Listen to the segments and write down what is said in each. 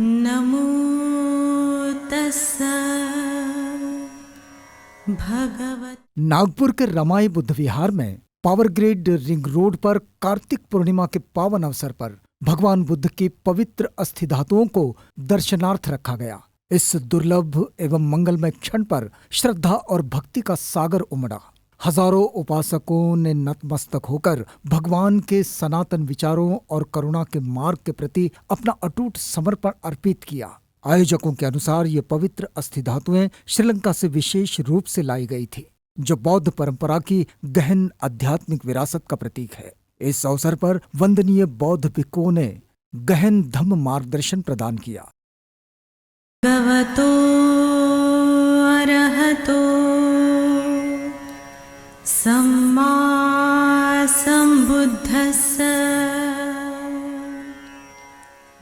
नमो भगवत नागपुर के रमाई बुद्ध विहार में power grid ring road पर कार्तिक पूर्णिमा के पावन अवसर पर भगवान बुद्ध की पवित्र अस्थि धातुओं को दर्शनार्थ रखा गया। इस दुर्लभ एवं मंगलमय क्षण पर श्रद्धा और भक्ति का सागर उमड़ा। हज़ारों उपासकों ने नतमस्तक होकर भगवान के सनातन विचारों और करुणा के मार्ग के प्रति अपना अटूट समर्पण अर्पित किया। आयोजकों के अनुसार ये पवित्र अस्थि धातुएँ श्रीलंका से विशेष रूप से लाई गई थी, जो बौद्ध परंपरा की गहन आध्यात्मिक विरासत का प्रतीक है। इस अवसर पर वंदनीय बौद्ध भिक्खुओं ने गहन धम्म मार्गदर्शन प्रदान किया। भगवतो अरहतो।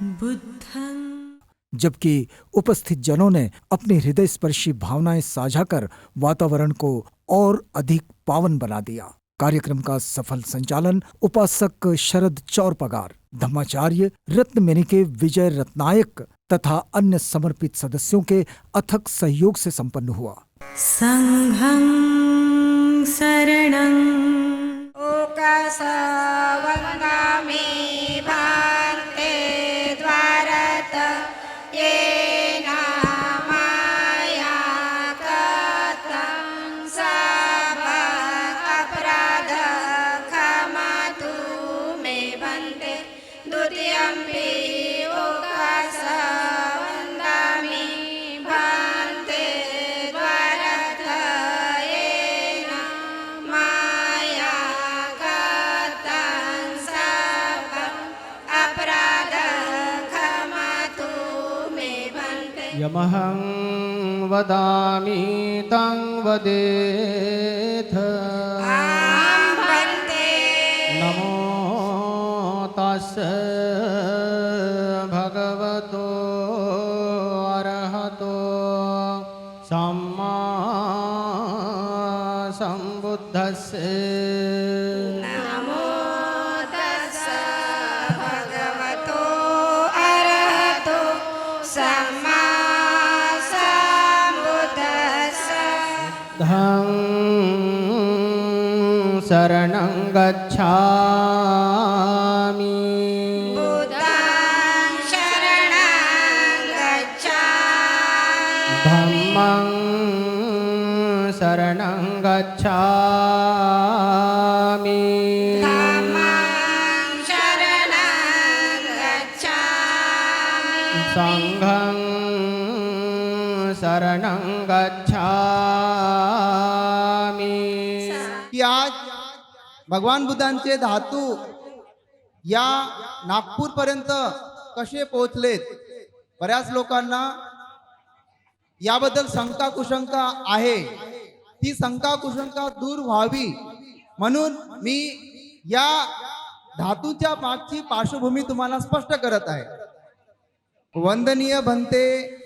बुद्धं। जबकि उपस्थित जनों ने अपनी हृदय स्पर्शी भावनाएँ साझा कर वातावरण को और अधिक पावन बना दिया। कार्यक्रम का सफल संचालन उपासक शरद चौरपगार धम्माचार्य रत्न के विजय रत्नायक तथा अन्य समर्पित सदस्यों के अथक सहयोग से संपन्न हुआ। सङ्घं शरणं මහං වදාමි තං වදේත. නමෝ තස් භගවතෝ අරහතෝ. සම්මා සම්බුද්දස්සේ. शरणं गच्छामि। सङ्घं शरणं गच्छामि। आज भगवान बुद्धांचे धातू या नागपूरपर्यंत कसे पोहोचलेत? बऱ्याच लोकांना याबद्दल शंका कुशंका आहे. ती शंका कुशंका दूर व्हावी. म्हणून मी या धातूच्या मागची पार्श्वभूमी तुम्हाला स्पष्ट करत आहे. वंदनीय भंते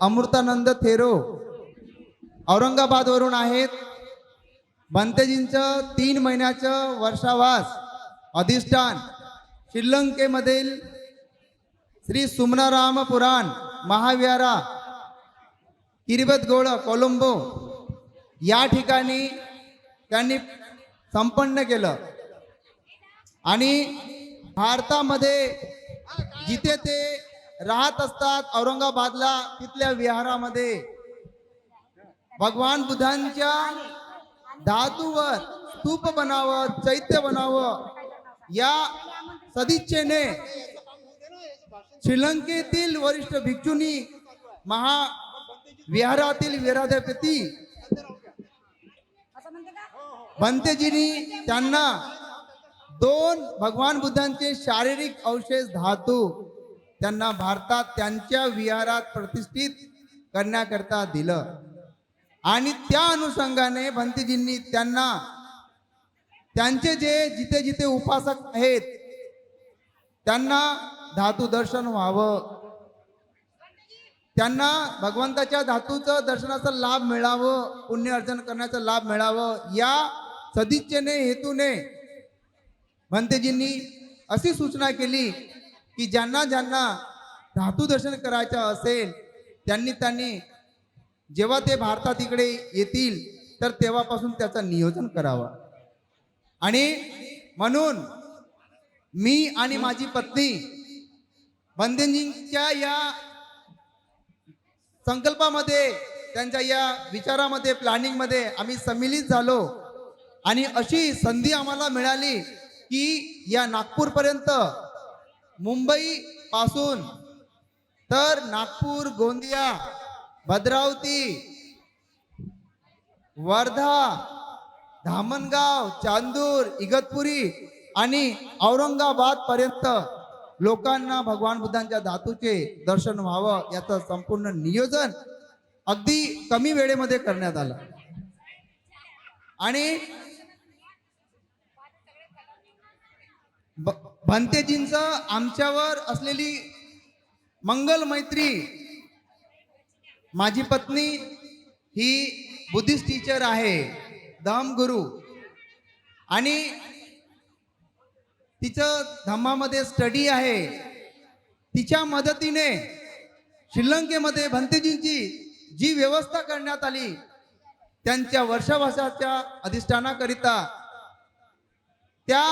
अमृतानंद थेरो. औरंगाबादवरून आहेत. भंतेजींचं तीन महिन्याचं वर्षावास अधिष्ठान. श्रीलंकेमधील श्री सुमनाराम पुराण महाविहारा किरिबत गोळ कोलंबो. या ठिकाणी त्यांनी संपन्न केलं. आणि भारतामध्ये जिथे ते राहत असतात औरंगाबादला तिथल्या विहारामध्ये भगवान बुद्धांच्या धातूवर स्तूप बनावं चैत्य बनावं या सदिच्छेने श्रीलंकेतील वरिष्ठ भिक्षुनी महा विहारातील विराध्यापती भंतेजींनी त्यांना दोन भगवान बुद्धांचे शारीरिक अवशेष धातू त्यांना भारतात त्यांच्या विहारात प्रतिष्ठित करण्याकरता दिलं. आणि त्या अनुषंगाने भंतेजींनी त्यांना त्यांचे जे जिथे जिथे उपासक आहेत त्यांना धातू दर्शन व्हावं. त्यांना भगवंताच्या धातूचं दर्शनाचा लाभ मिळावं पुण्य अर्जन करण्याचा लाभ मिळावं या सदिच्छेने हेतूने. भंतेजींनी अशी सूचना केली की ज्यांना ज्यांना धातू दर्शन करायचं असेल त्यांनी त्यांनी जेव्हा ते भारतात इकडे येतील तर तेव्हापासून त्याचं नियोजन करावं. आणि म्हणून मी आणि माझी पत्नी बंदेजींच्या या संकल्पामध्ये त्यांच्या या विचारामध्ये प्लॅनिंगमध्ये आम्ही सम्मिलित झालो. आणि अशी संधी आम्हाला मिळाली की या नागपूरपर्यंत मुंबई पासून तर नागपूर गोंदिया भद्रावती वर्धा धामणगाव चांदूर इगतपुरी आणि औरंगाबाद पर्यंत लोकांना भगवान बुद्धांच्या धातूचे दर्शन व्हावं याचं संपूर्ण नियोजन अगदी कमी वेळेमध्ये करण्यात आलं. आणि भंतेजींचं आमच्यावर असलेली मंगल मैत्री माझी पत्नी ही बुद्धिस्ट टीचर आहे धम्मगुरू आणि तिचं धम्मामध्ये स्टडी आहे. तिच्या मदतीने श्रीलंकेमध्ये भंतेजींची जी व्यवस्था करण्यात आली त्यांच्या वर्षावर्षाच्या अधिष्ठानाकरिता त्या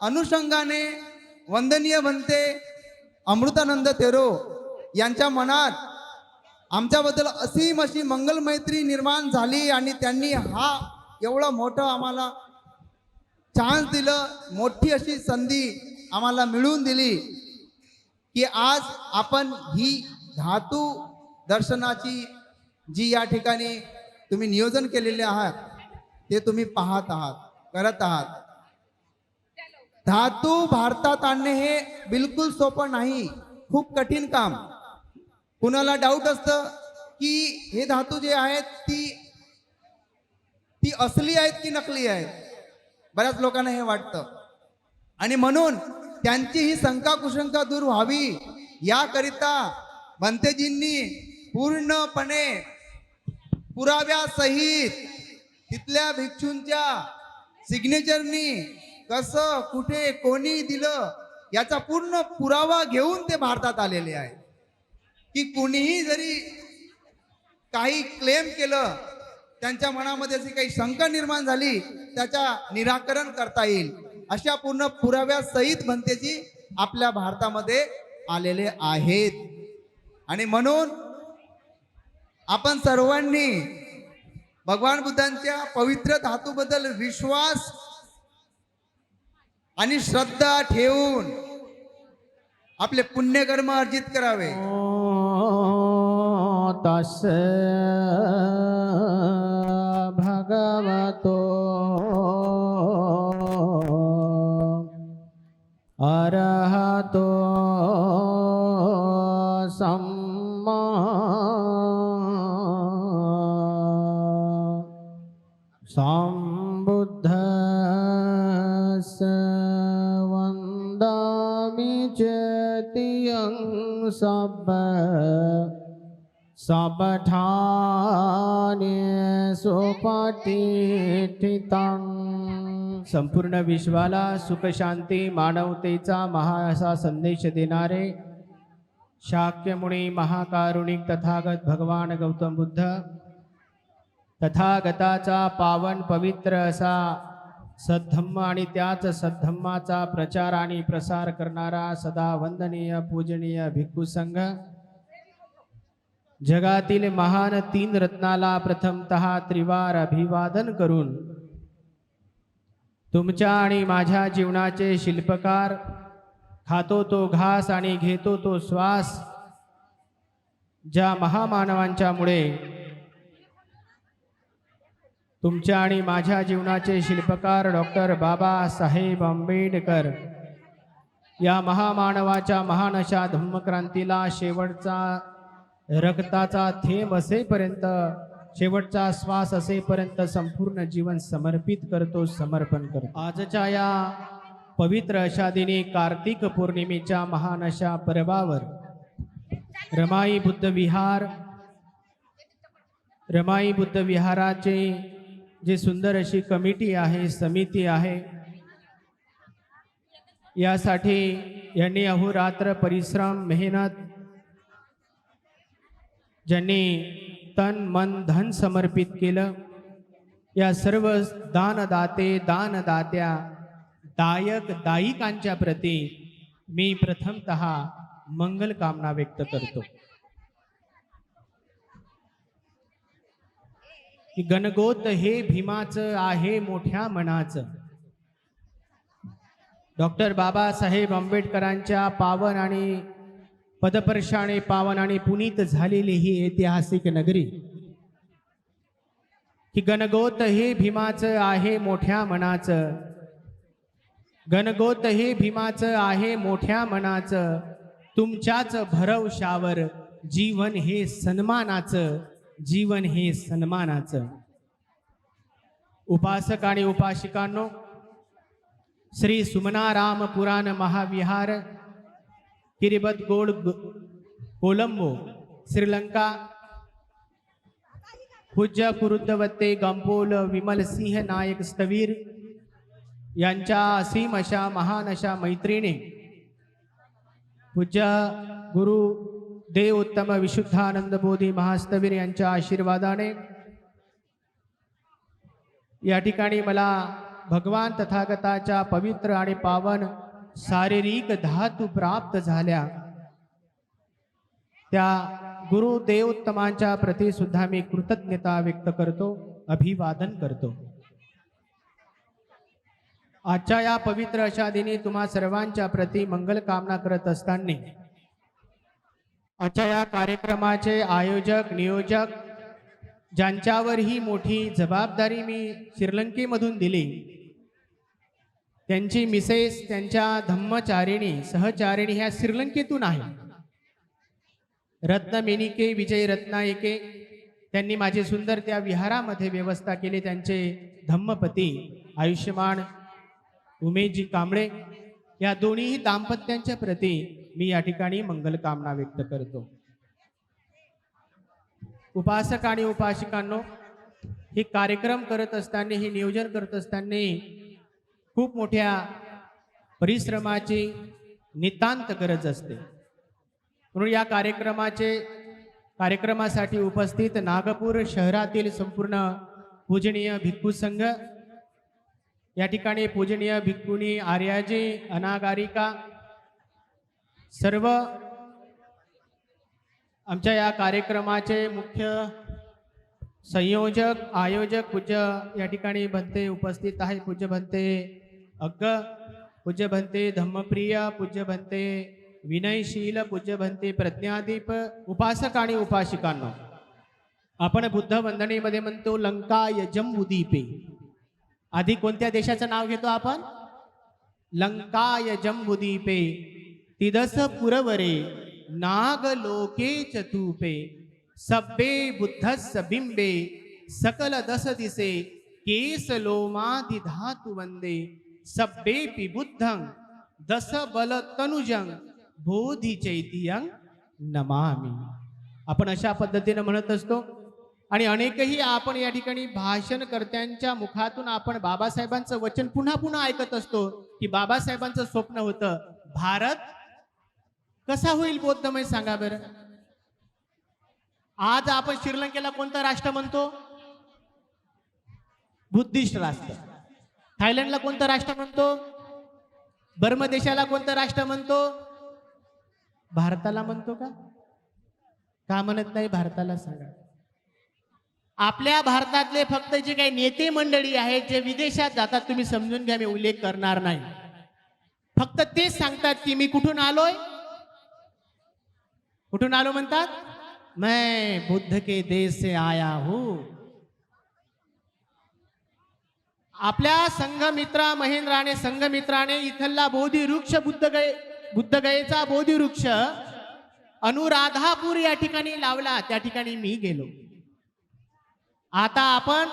अनुषंगाने वंदनीय बनते अमृतानंद तेरो यांच्या मनात आमच्याबद्दल असीम अशी मंगल मैत्री निर्माण झाली आणि त्यांनी हा एवढं मोठं आम्हाला चान्स दिलं मोठी अशी संधी आम्हाला मिळवून दिली की आज आपण ही धातू दर्शनाची जी या ठिकाणी तुम्ही नियोजन केलेले आहात ते तुम्ही पाहत आहात करत आहात. धातू भारतात आणणे हे बिलकुल सोपं नाही. खूप कठीण काम. कुणाला डाऊट असतं की हे धातू जे आहेत ती ती असली आहेत की नकली आहेत? बऱ्याच लोकांना हे वाटतं. आणि म्हणून त्यांची ही शंका कुशंका दूर व्हावी. याकरिता भंतेजींनी पूर्णपणे पुराव्यासहित तिथल्या भिक्षूंच्या सिग्नेचरनी कसं कुठे कोणी दिलं याचा पूर्ण पुरावा घेऊन ते भारतात आलेले आहे. की कुणीही जरी काही क्लेम केलं त्यांच्या मनामध्ये जी काही शंका निर्माण झाली त्याच्या निराकरण करता येईल. अशा पूर्ण पुराव्यासहित भंतेजी आपल्या भारतामध्ये आलेले आहेत. आणि म्हणून आपण सर्वांनी भगवान बुद्धांच्या पवित्र धातूबद्दल विश्वास आणि श्रद्धा ठेवून आपले पुण्यकर्म अर्जित करावे. तस भगवतो. अरहतो सम्मा. सम्बुद्धस् सब सबठाने सुपटिठितं संपूर्ण विश्वाला सुखशांती मानवतेचा महा असा संदेश देणारे शाक्यमुनी महाकारुणिक तथागत भगवान गौतम बुद्ध तथागताचा पावन पवित्र असा सद्धम्म आणि त्याच सद्धम्माचा प्रचार आणि प्रसार करणारा सदा वंदनीय पूजनीय भिक्खू संघ. जगातील महान तीन रत्नाला प्रथमतः त्रिवार अभिवादन करून तुमच्या आणि माझ्या जीवनाचे शिल्पकार खातो तो घास आणि घेतो तो श्वास ज्या महामानवांच्यामुळे तुमच्या आणि माझ्या जीवनाचे शिल्पकार डॉक्टर बाबासाहेब आंबेडकर. या महामानवाच्या महान अशा धम्मक्रांतीला शेवटचा रक्ताचा थेंब असेपर्यंत शेवटचा श्वास असेपर्यंत संपूर्ण जीवन समर्पित करतो समर्पण करतो. आजच्या या पवित्र अशा दिनी कार्तिक पौर्णिमेच्या महान अशा पर्वावर रमाई बुद्ध विहार रमाई बुद्ध विहाराचे जी सुंदर अशी कमिटी आहे समिती आहे यासाठी यांनी अहोरात्र परिश्रम मेहनत ज्यांनी तन मन धन समर्पित केलं या सर्व दानदाते दानदात्या दायक दायिकांच्या प्रती मी प्रथमत मंगल कामना व्यक्त करतो. की गणगोत हे भीमाचं आहे मोठ्या मनाचं. डॉक्टर बाबासाहेब आंबेडकरांच्या पावन आणि पदपर्शाने पावन आणि पुनीत झालेली ही ऐतिहासिक नगरी. की गणगोत हे भीमाचं आहे मोठ्या मनाचं. गणगोत हे भीमाचं आहे मोठ्या मनाचं. तुमच्याच भरवशावर जीवन हे सन्मानाचं. जीवन हे सन्मानाचं. उपासक आणि उपासिकांनो श्री सुमनाराम पुराण महाविहार किरिबत गोड कोलंबो श्रीलंका पूज्य कुरुद्धवत्ते गंपोल विमल सिंह नायक स्थवीर यांच्या असीम अशा महान अशा मैत्रिणी पूज्य गुरु देव उत्तम विशुद्धानंद बोधी महास्तवीर यांच्या आशीर्वादाने या ठिकाणी मला भगवान तथागताच्या पवित्र आणि पावन शारीरिक धातू प्राप्त झाल्या त्या गुरु देवोत्तमांच्या प्रती सुद्धा मी कृतज्ञता व्यक्त करतो अभिवादन करतो आजच्या या पवित्र अशा दिनी तुम्हा सर्वांच्या प्रती मंगल कामना करत असताना आजच्या या कार्यक्रमाचे आयोजक नियोजक ज्यांच्यावर ही मोठी जबाबदारी मी श्रीलंकेमधून दिली त्यांची मिसेस त्यांच्या धम्मचारिणी सहचारिणी ह्या श्रीलंकेतून आहे रत्न मेनिके विजय रत्नायके त्यांनी माझे सुंदर त्या विहारामध्ये व्यवस्था केली त्यांचे धम्मपती आयुष्यमान उमेशजी कांबळे या दोन्ही दाम्पत्यांच्या प्रती मी या ठिकाणी मंगल कामना व्यक्त करतो. उपासक आणि उपासिकांनो हे कार्यक्रम करत असताना हे नियोजन करत असताना खूप मोठ्या परिश्रमाची नितांत गरज असते. म्हणून या कार्यक्रमाचे कार्यक्रमासाठी उपस्थित नागपूर शहरातील संपूर्ण पूजनीय भिक्खू संघ या ठिकाणी पूजनीय भिक्खुनी आर्याजी अनागारिका सर्व आमच्या या कार्यक्रमाचे मुख्य संयोजक आयोजक पूज्य या ठिकाणी भंते उपस्थित आहे पूज्य भंते अग्ग पूज्य भंते धम्मप्रिय पूज्य भंते विनयशील पूज्य भंते प्रज्ञादीप उपासक आणि उपासिकांना. आपण बुद्ध वंदनेमध्ये म्हणतो लंका यजम्बुदीपे आधी कोणत्या देशाचं नाव घेतो आपण? लंकाय जम्बुदीपे तिदस पुरवरे नाग लोके चतुपे सब्बे बुद्धस बिंबे सकल दस दिसे केस लोमादि धातु वंदे सब्बे पि बुद्धं दस बल तनुजं बोधी चैतियं नमामि। आपण अशा पद्धतीने म्हणत असतो. आणि अनेकही आपण या ठिकाणी भाषणकर्त्यांच्या मुखातून आपण बाबासाहेबांचं वचन पुन्हा पुन्हा ऐकत असतो की बाबासाहेबांचं स्वप्न होतं भारत कसा होईल बौद्धमय सांगा बरं. आज आपण श्रीलंकेला कोणतं राष्ट्र म्हणतो? बुद्धिस्ट राष्ट्र. थायलंडला कोणतं राष्ट्र म्हणतो? बर्म देशाला कोणतं राष्ट्र म्हणतो? भारताला म्हणतो का? का म्हणत नाही भारताला सांगा. आपल्या भारतातले फक्त जे काही नेते मंडळी आहेत जे विदेशात जातात तुम्ही समजून घ्या मी उल्लेख करणार नाही. फक्त तेच सांगतात की मी कुठून आलोय? कुठून आलो म्हणतात? मैं बुद्ध के देश से आया हूं. आपल्या संघमित्रा महेंद्राने संघमित्राने इथला बोधी वृक्ष बुद्ध गये बुद्ध गयेचा बोधी वृक्ष अनुराधापूर या ठिकाणी लावला. त्या ठिकाणी मी गेलो. आता आपण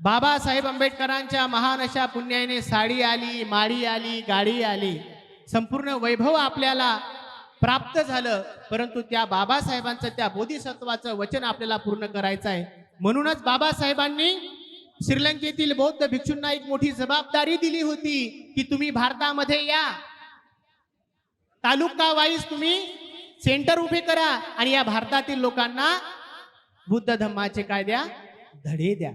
बाबासाहेब आंबेडकरांच्या महान अशा पुण्याने साडी आली माडी आली गाडी आली. संपूर्ण वैभव आपल्याला प्राप्त झालं परंतु त्या बाबासाहेबांचं त्या बोधिसत्वाचं वचन आपल्याला पूर्ण करायचं आहे. म्हणूनच बाबासाहेबांनी श्रीलंकेतील बौद्ध भिक्षूंना एक मोठी जबाबदारी दिली होती की तुम्ही भारतामध्ये या. तालुका वाईज तुम्ही सेंटर उभे करा आणि या भारतातील लोकांना बुद्ध धम्माचे काय द्या धडे द्या.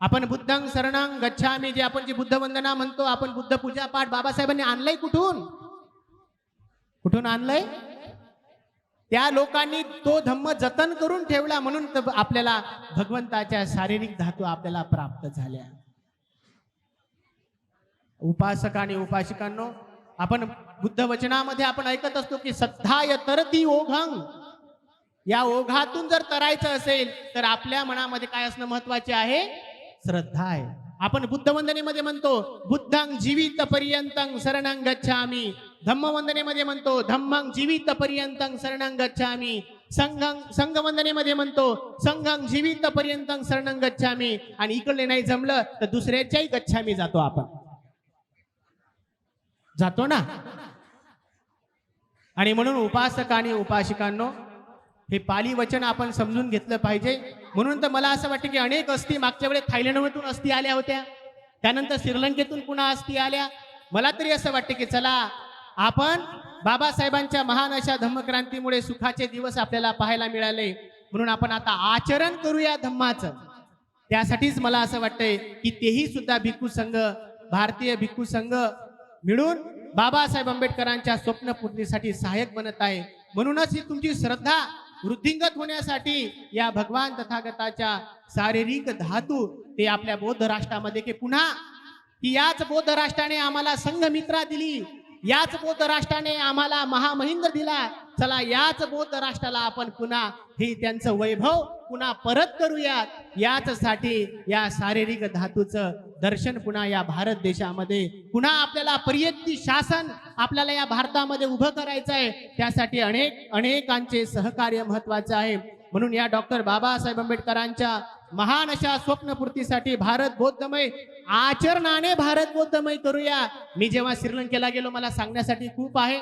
आपण बुद्धंग शरणंग गच्छामी जे आपण जी बुद्ध वंदना म्हणतो आपण बुद्ध पूजा पाठ बाबासाहेबांनी आणलंय कुठून? कुठून आणलंय? त्या लोकांनी तो धम्म जतन करून ठेवला म्हणून आपल्याला भगवंताच्या शारीरिक धातू आपल्याला प्राप्त झाल्या. उपासक आणि उपासिकांनो आपण बुद्ध वचनामध्ये आपण ऐकत असतो की सद्धाय तरती ओघांग. या ओघातून जर तरायचं असेल तर आपल्या मनामध्ये काय असणं महत्त्वाचे आहे? श्रद्धा आहे आपण बुद्ध वंदनेमध्ये म्हणतो बुद्धांग जीवित पर्यंतंग शरणं गच्छामी. धम्मवंदनेमध्ये म्हणतो धम्मंग जीवित पर्यंतंग शरणं गच्छामी. संघ संघवंदनेमध्ये म्हणतो संघांग जीवित पर्यंतंग शरणं गच्छामी. आणि इकडले नाही जमलं तर दुसऱ्याच्याही गच्छामी जातो आपण. जातो ना? आणि म्हणून उपासक आणि उपासिकांनो हे पाली वचन आपण समजून घेतलं पाहिजे. म्हणून तर मला असं वाटतं की अनेक अस्थी मागच्या वेळेस थायलंडमधून अस्थी आल्या होत्या. त्यानंतर श्रीलंकेतून पुन्हा अस्थी आल्या. मला तरी असं वाटतं की चला आपण बाबासाहेबांच्या महान अशा धम्मक्रांतीमुळे सुखाचे दिवस आपल्याला पाहायला मिळाले. म्हणून आपण आता आचरण करूया धम्माचं. त्यासाठीच मला असं वाटतंय की तेही सुद्धा भिक्खू संघ भारतीय भिक्खू संघ मिळून बाबासाहेब आंबेडकरांच्या स्वप्नपूर्तीसाठी सहाय्यक बनत आहे. म्हणूनच ही तुमची श्रद्धा वृद्धिंगत होण्यासाठी या भगवान तथागताच्या शारीरिक धातू ते आपल्या बौद्ध राष्ट्रामध्ये की पुन्हा की याच बौद्ध राष्ट्राने आम्हाला संघमित्रा दिली. याच बौद्ध राष्ट्राने आम्हाला महामहिंद्र दिला. चला याच बौद्ध राष्ट्राला आपण पुन्हा ही त्यांचं वैभव पुन्हा परत करूयात. याच साठी या शारीरिक धातूचं दर्शन पुन्हा या भारत देशामध्ये पुन्हा आपल्याला पर्यत्ती शासन आपल्याला या भारतामध्ये उभं करायचं आहे त्यासाठी अनेक अनेकांचे सहकार्य महत्वाचं आहे. म्हणून या डॉक्टर बाबासाहेब आंबेडकरांच्या महान अशा स्वप्नपूर्तीसाठी भारत बौद्धमय आचरणाने भारत बौद्धमय करूया. मी जेव्हा श्रीलंकेला गेलो मला सांगण्यासाठी खूप आहे.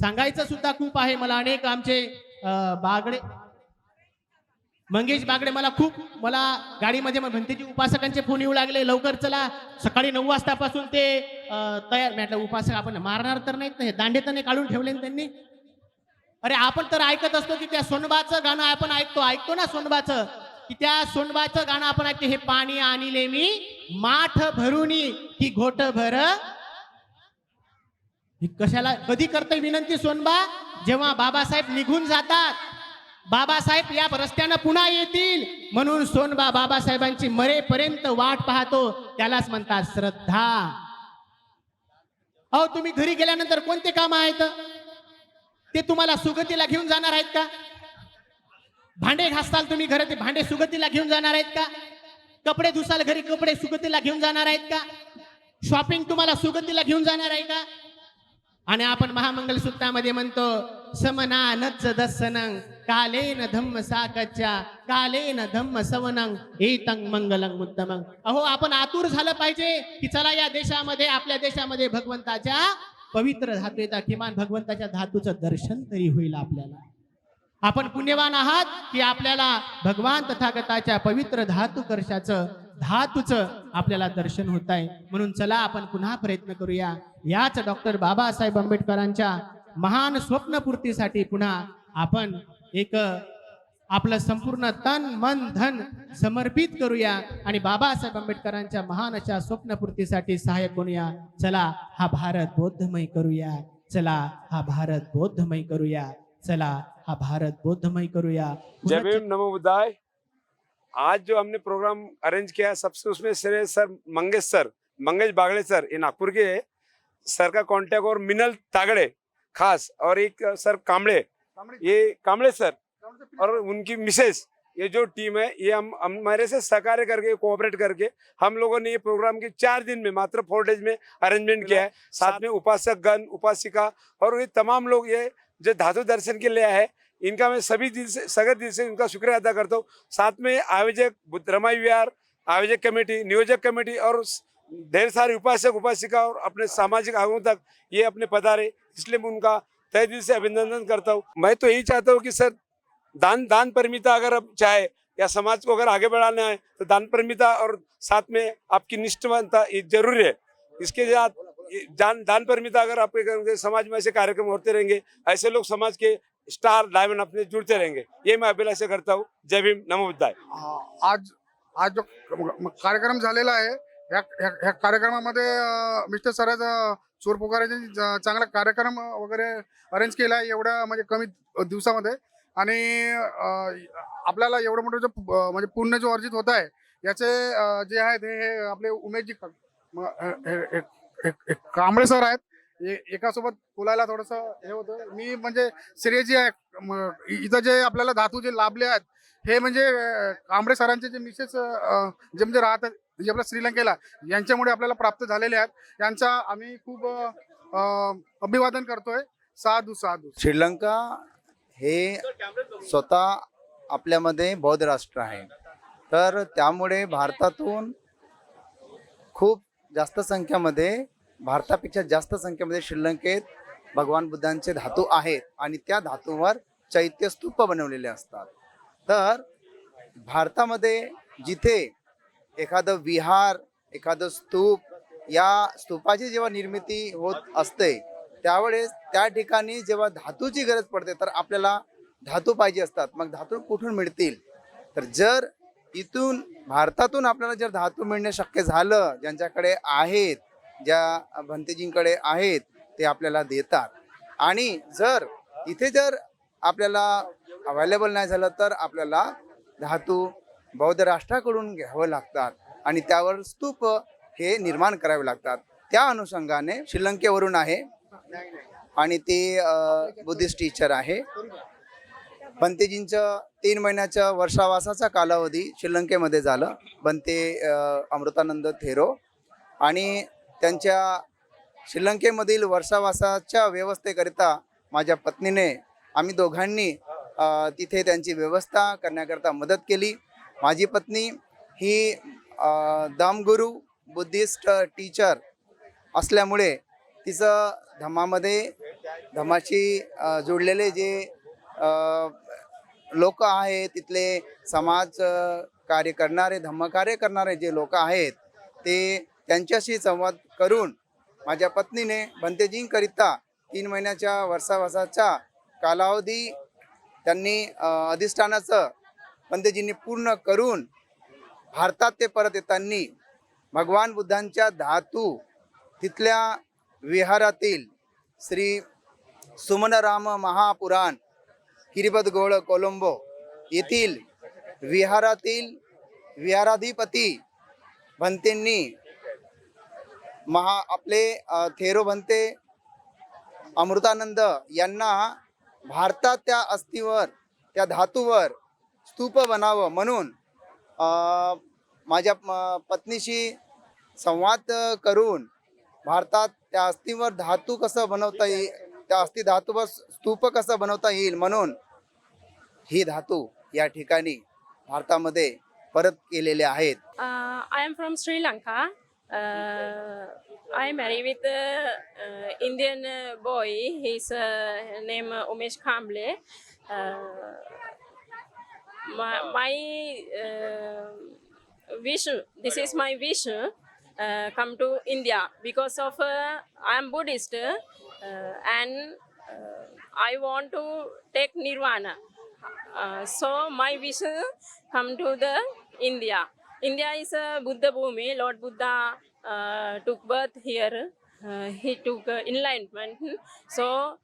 सांगायचं सुद्धा खूप आहे. मला अनेक आमचे बागडे मंगेश बागडे मला खूप मला गाडीमध्ये मग भंतेजी उपासकांचे फोन येऊ लागले. लवकर चला. सकाळी नऊ वाजतापासून ते तयार. म्हटलं उपासक आपण मारणार तर नाहीत ना. हे दांडे तर काढून ठेवले त्यांनी. अरे आपण तर ऐकत असतो की त्या सोनबाचं गाणं आपण ऐकतो. ऐकतो ना सोनबाचं. की त्या सोनबाचं गाणं आपण ऐकतो हे पाणी आणले मी माठ भरुनी की घोट भर. ही कशाला कधी करते विनंती सोनबा? जेव्हा बाबासाहेब निघून जातात बाबासाहेब या रस्त्यानं पुन्हा येतील म्हणून सोनबा बाबासाहेबांची मरेपर्यंत वाट पाहतो त्यालाच म्हणतात श्रद्धा. अहो तुम्ही घरी गेल्यानंतर कोणते काम आहेत? ते तुम्हाला सुगतीला घेऊन जाणार आहेत का? भांडे घासताल तुम्ही घरात ते भांडे सुगतीला घेऊन जाणार आहेत का? कपडे धुसाल घरी कपडे सुगतीला घेऊन जाणार आहेत का? शॉपिंग तुम्हाला सुगतीला घेऊन जाणार आहे का? आणि आपण महामंगल सूत्रामध्ये म्हणतो समना नच दसनंग कालेन धम्म साकच्या कालेन धम्म सवनंग एतंग मंगलंग मुद्दमंग अहो आपण आतुर झालं पाहिजे की चला या देशामध्ये आपल्या देशामध्ये भगवंताच्या पवित्र धातू येतात किमान भगवंताच्या धातूचं दर्शन तरी होईल आपल्याला. आपण पुण्यवान आहात की आपल्याला भगवान तथागताच्या पवित्र धातू कर्षाचं धातूचं आपल्याला दर्शन होत आहे म्हणून चला आपण पुन्हा प्रयत्न करूया. याच डॉक्टर बाबासाहेब आंबेडकरांच्या महान स्वप्नपूर्तीसाठी पुन्हा आपण एक आपलं संपूर्ण तन मन धन समर्पित करूया आणि बाबासाहेब आंबेडकरांच्या महान अशा स्वप्नपूर्तीसाठी सहाय्यक बनूया. चला हा भारत बौद्धमय करूया. चला हा भारत बौद्धमय करूया. चला हा भारत बौद्धमय करूया जय भीम नमो बुद्धाय। आज जो हमने प्रोग्राम अरेंज किया है, सबसे उसमें श्रेय sir Mangesh sir Mangesh Bagde sir ये नागपुर के हैं। सर का कांटेक्ट और मिनल तागड़े खास और एक सर कामड़े। ये कामड़े सर और उनकी मिसेस ये जो टीम है ये हम हम- हमारे से सहकार्य करके कोऑपरेट करके हम लोगों ने ये प्रोग्राम के चार दिन में मात्र फोर डेज़ में अरेंजमेंट किया है। साथ में उपासक गण उपासिका और ये तमाम लोग ये जो धातु दर्शन के लिए आए इनका मैं सभी दिल से, सगत दिल से इनका शुक्रिया अदा करता हूँ। साथ में आयोजक रमाई विहार, आयोजक कमेटी, नियोजक कमेटी और ढेर सारे उपासक, उपासिका और अपने सामाजिक आगों तक ये अपने पधारे, इसलिए मैं उनका तय दिल से अभिनंदन करता हूँ। मैं तो यही चाहता हूँ कि सर, दान दान परमिता अगर अब चाहे या समाज को अगर आगे बढ़ाना है तो दान परमिता और साथ में आपकी निष्ठवंता ये ज़रूरी है। इसके साथ जान दान परमिता अगर आपके करेंगे समाज में ऐसे कार्यक्रम होते रहेंगे ऐसे लोग समाज के स्टार डायमंड अपने जुड़ते रहेंगे। ये मैं अभिलाषा करता हूँ। जय भीम नमो बुद्धाय। आज आज जो कार्यक्रम झालेला आहे ह्या ह्या- ह्या कार्यक्रमामध्ये मिस्टर सराज चोर पुकारांनी चांगला कार्यक्रम वगैरे अरेंज केला आहे एवढ्या म्हणजे कमी दिवसामध्ये. आणि आपल्याला एवढं मोठं जो म्हणजे पुण्य जो अर्जित होत आहे याचे जे आहेत हे हे आपले उमेशजी क- एक कांबळे सर आहेत. ए- एकासोबत बोलायला थोडस हे होतं. मी म्हणजे श्रेयजी आहे. इथं जे आपल्याला धातू जे लाभले आहेत हे म्हणजे कांबळे सरांचे जे मिसेस जे म्हणजे राहतात जे आपल्या श्रीलंकेला यांच्यामुळे आपल्याला प्राप्त झालेले आहेत. यांचा आम्ही खूप अभिवादन करतोय. साधू साधू. श्रीलंका हे स्वतः आपल्यामध्ये बौद्ध राष्ट्र आहे. तर त्यामुळे भारतातून खूप जास्त संख्यामध्ये भारतापेक्षा जास्त संख्येमध्ये श्रीलंकेत भगवान बुद्धांचे धातू आहेत आणि त्या धातूवर चैत्य स्तूप बनवलेले असतात. तर भारतामध्ये जिथे एखादं विहार एखादं स्तूप या स्तूपाची जेव्हा निर्मिती होत असते त्यावेळेस त्या ठिकाणी जेव्हा धातूची गरज पडते तर आपल्याला धातू पाहिजे असतात. मग धातू कुठून मिळतील? तर जर इथून भारतातून आपल्याला जर धातू मिळणे शक्य झालं ज्यांच्याकडे आहेत ज्या भंतेजींकडे आहेत ते आपल्याला देतात. आणि जर इथे जर आपल्याला अवेलेबल नाही झालं तर आपल्याला धातू बौद्ध राष्ट्राकडून घ्यावं लागतात आणि त्यावर स्तूप हे निर्माण करावे लागतात. त्या अनुषंगाने श्रीलंकेवरून आहे आणि ते बुद्धिस्ट टीचर आहे. बंतेजींचं तीन महिन्याच्या वर्षावासाचा कालावधी श्रीलंकेमध्ये झालं. बंते अमृतानंद थेरो आणि त्यांच्या श्रीलंकेमधील वर्षावासाच्या व्यवस्थेकरिता माझ्या पत्नीने आम्ही दोघांनी तिथे त्यांची व्यवस्था करण्याकरता मदत केली. माझी पत्नी ही अ, दामगुरू बुद्धिस्ट टीचर असल्यामुळे तिचं धमामध्ये धमाशी जोडलेले जे लोक आहेत तिथले समाज कार्य करणारे धम्मकार्य करणारे जे लोक आहेत ते त्यांच्याशी संवाद करून माझ्या पत्नीने भंतेजींकरिता तीन महिन्याच्या वर्षावासाचा कालावधी त्यांनी अधिष्ठानाचं पंतजींनी पूर्ण करून भारतात ते परत येताना भगवान बुद्धांच्या धातू तिथल्या विहारातील श्री सुमनराम महापुराण किरिबतगोळ कोलंबो येथील विहारातील विहाराधिपती भंतेंनी महा आपले थेरो भंते अमृतानंद यांना भारतात त्या अस्थीवर त्या धातूवर स्तूप बनावं म्हणून माझ्या पत्नीशी संवाद करून भारतात त्या अस्थीवर धातू कसं बनवता येईल त्या अस्थि धातूवर स्तूप कसं बनवता येईल म्हणून ही धातू या ठिकाणी भारतामध्ये परत केलेले आहेत. I am from Sri Lanka I marry with Indian boy he name Umesh Khamble. My wish this is my wish come to India because of I am Buddhist Uh, and uh, I want to take nirvana. Uh, so my uh, come to the India. India is a Buddha Bhumi. Lord Buddha took birth here. He took enlightenment. So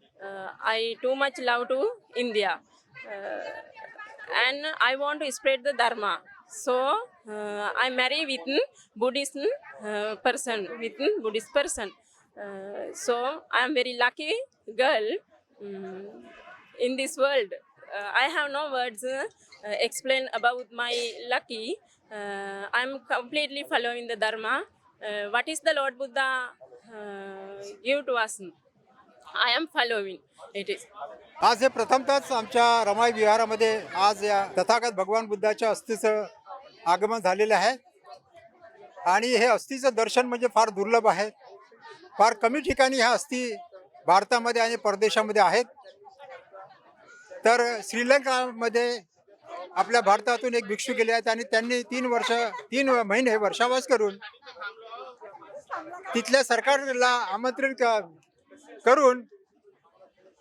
I too much love to India, and I want to spread the Dharma. So uh, I marry with Buddhist uh, person, with Buddhist person. Uh, so I am very lucky girl um, in this world. Uh, I have no words uh, explain about my lucky. Uh, I am completely following the Dharma. Uh, what is the Lord Buddha uh, give to us? I am following. It is. आज हे प्रथमतःच आमच्या रमाई विहारामध्ये आज या तथागत भगवान बुद्धाच्या अस्थीचं आगमन झालेलं आहे आणि हे अस्थीचं दर्शन म्हणजे फार दुर्लभ आहे फार कमी ठिकाणी ह्या अस्थी भारतामध्ये आणि परदेशामध्ये आहेत. तर श्रीलंकामध्ये आपल्या भारतातून एक भिक्षू गेले आहेत आणि त्यांनी तीन वर्ष तीन महिने वर्षावास करून तिथल्या सरकारला आमंत्रित करून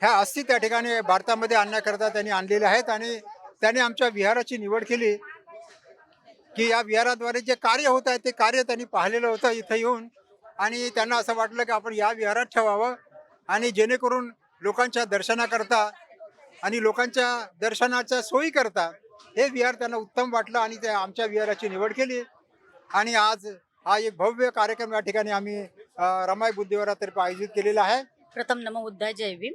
ह्या अस्थी त्या ठिकाणी भारतामध्ये आणण्याकरता त्यांनी आणलेल्या आहेत आणि त्यांनी आमच्या विहाराची निवड केली की या विहाराद्वारे जे कार्य होत आहे ते कार्य त्यांनी पाहिलेलं होतं इथं येऊन. आणि त्यांना असं वाटलं की आपण या विहारात ठेवावं आणि जेणेकरून लोकांच्या दर्शनाकरता आणि लोकांच्या दर्शनाच्या सोयीकरता हे विहार त्यांना उत्तम वाटलं आणि ते आमच्या विहाराची निवड केली. आणि आज हा एक भव्य कार्यक्रम या ठिकाणी आम्ही रमाई बुद्धिवारातर्फे आयोजित केलेला आहे. प्रथम नम बुद्धाय जय भीम.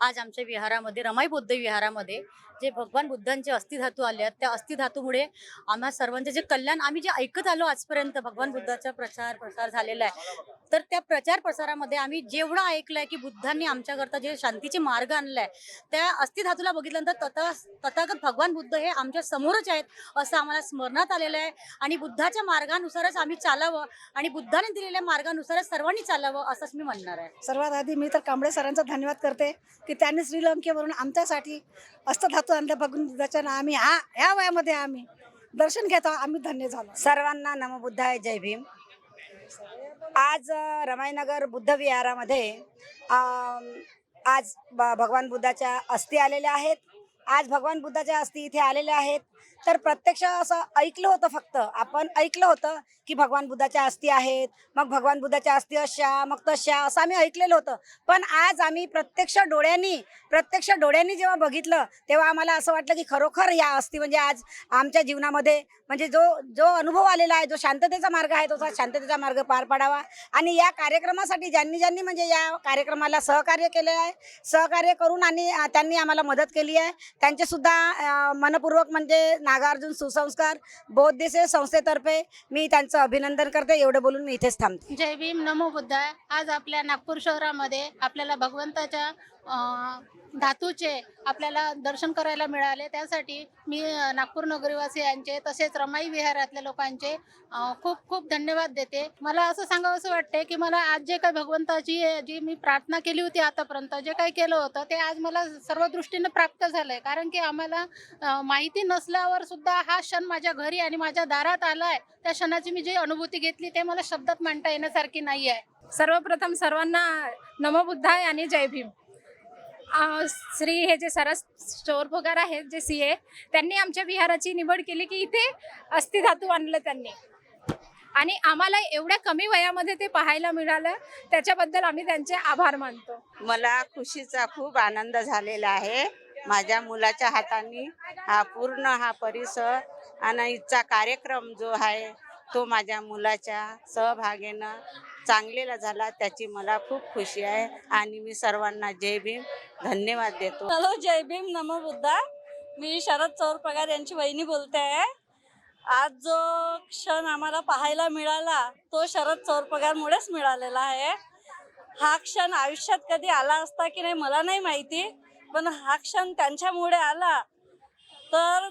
आज आमच्या विहारामध्ये रमाई बुद्ध विहारामध्ये जे भगवान बुद्धांचे अस्थिधातू आले आहेत त्या अस्थिधातूमुळे आम्हा सर्वांचे जे कल्याण आम्ही जे ऐकत आलो आजपर्यंत भगवान बुद्धाचा प्रचार प्रसार झालेला आहे. तर त्या प्रचार प्रसारामध्ये आम्ही जेवढं ऐकलंय की बुद्धांनी आमच्याकरता जे शांतीचे मार्ग आणलाय त्या अस्थिधातूला बघितल्यानंतर तथा तथागत भगवान बुद्ध हे आमच्या समोरच आहेत असं आम्हाला स्मरणात आलेलं आहे. आणि बुद्धाच्या मार्गानुसारच आम्ही चालावं आणि बुद्धाने दिलेल्या मार्गानुसारच सर्वांनी चालावं असंच मी म्हणणार आहे. सर्वात आधी मी तर कांबळे सरांचा धन्यवाद करते की त्यांनी श्रीलंकेवरून आमच्यासाठी अष्टधातू आणल्या बघून बुद्धाच्या ना आम्ही हा ह्या वयामध्ये आम्ही. दर्शन घेतो आम्ही धन्य झालो. सर्वांना नमबुद्धाय जय भीम. आज रमाईनगर बुद्ध विहारामध्ये आज ब- भगवान बुद्धाच्या अस्थी आलेल्या आहेत. आज भगवान बुद्धाच्या अस्थी इथे आलेल्या आहेत. तर प्रत्यक्ष असं ऐकलं होतं फक्त. आपण ऐकलं होतं की भगवान बुद्धाच्या अस्थी आहेत मग भगवान बुद्धाच्या अस्थी अशा मग तशा असं आम्ही ऐकलेलं होतं. पण आज आम्ही प्रत्यक्ष डोळ्यांनी प्रत्यक्ष डोळ्यांनी जेव्हा बघितलं तेव्हा आम्हाला असं वाटलं की खरोखर या अस्थी म्हणजे आज आमच्या जीवनामध्ये म्हणजे जो जो अनुभव आलेला आहे जो शांततेचा मार्ग आहे तो असा शांततेचा मार्ग पार पाडावा. आणि या कार्यक्रमासाठी ज्यांनी ज्यांनी म्हणजे या कार्यक्रमाला सहकार्य केले आहे सहकार्य करून आणि त्यांनी आम्हाला मदत केली आहे. त्यांचे सुद्धा मनपूर्वक म्हणजे नागार्जुन सुसंस्कार बौद्ध संस्थेतर्फे मी त्यांचं अभिनंदन करते. एवढं बोलून मी इथेच थांबते. जय भीम. नमो बुद्धाय. आज आपल्या नागपूर शहरामध्ये आपल्याला भगवंताच्या धातूचे आपल्याला दर्शन करायला मिळाले. त्यासाठी मी नागपूर नागपूर नगरवासियांचे तसेच रमाई विहारातल्या लोकांचे खूप खूप धन्यवाद देते. मला असं सांगावं असं वाटते की मला आज जे काही भगवंताची जी मी प्रार्थना केली होती आतापर्यंत जे काही केलं होतं ते आज मला सर्व दृष्टीने प्राप्त झालंय. कारण की आम्हाला माहिती नसल्यावर सुद्धा हा क्षण माझ्या घरी आणि माझ्या दारात आलाय. त्या क्षणाची मी जी अनुभूती घेतली ते मला शब्दात मांडता येण्यासारखी नाही आहे सर्वप्रथम सर्वांना नमबुद्धाय आणि जय भीम. श्री हे जे सरस चोरपोगार आहेत जे सी ए त्यांनी आमच्या विहाराची निवड केली की इथे अस्थिधातू आणलं त्यांनी. आणि आम्हाला एवढ्या कमी वयामध्ये ते पाहायला मिळालं त्याच्याबद्दल आम्ही त्यांचे आभार मानतो. मला खुशीचा खूप आनंद झालेला आहे. माझ्या मुलाच्या हाताने हा पूर्ण हा परिसर आणि इथचा कार्यक्रम जो आहे तो माझ्या मुलाच्या सहभागीनं चांगलेला झाला त्याची मला खूप खुशी आहे आणि मी सर्वांना जय भीम धन्यवाद देतो. हॅलो जय भीम नमो बुद्धा. मी शरद चौर पगार यांची वहिनी बोलते आहे. आज जो क्षण आम्हाला पाहायला मिळाला तो शरद चौर पगारमुळेच मिळालेला आहे. हा क्षण आयुष्यात कधी आला असता की नाही मला नाही माहिती पण हा क्षण त्यांच्यामुळे आला. तर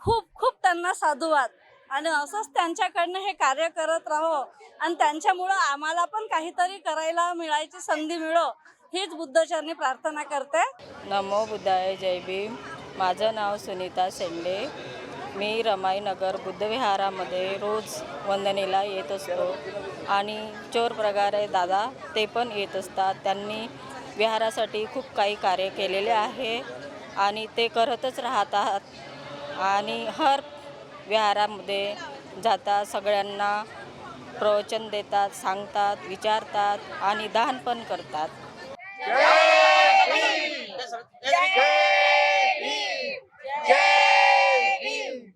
खूप खूप त्यांना साधुवाद. आणि असंच त्यांच्याकडनं हे कार्य करत राहो. आणि त्यांच्यामुळं आम्हाला पण काहीतरी करायला मिळायची संधी मिळो. हीच बुद्धचरणी प्रार्थना करते. नमो बुद्धाय जय भीम. माझं नाव सुनीता शेंडे. मी रमाईनगर बुद्धविहारामध्ये रोज वंदनेला येत असतो. आणि चोर प्रकारे दादा ते पण येत असतात. त्यांनी विहारासाठी खूप काही कार्य केलेले आहे. आणि ते करतच राहतात. आणि हर विहारामध्ये जातात सगळ्यांना प्रवचन देतात सांगतात विचारतात आणि दान पण करतात. जय जय जय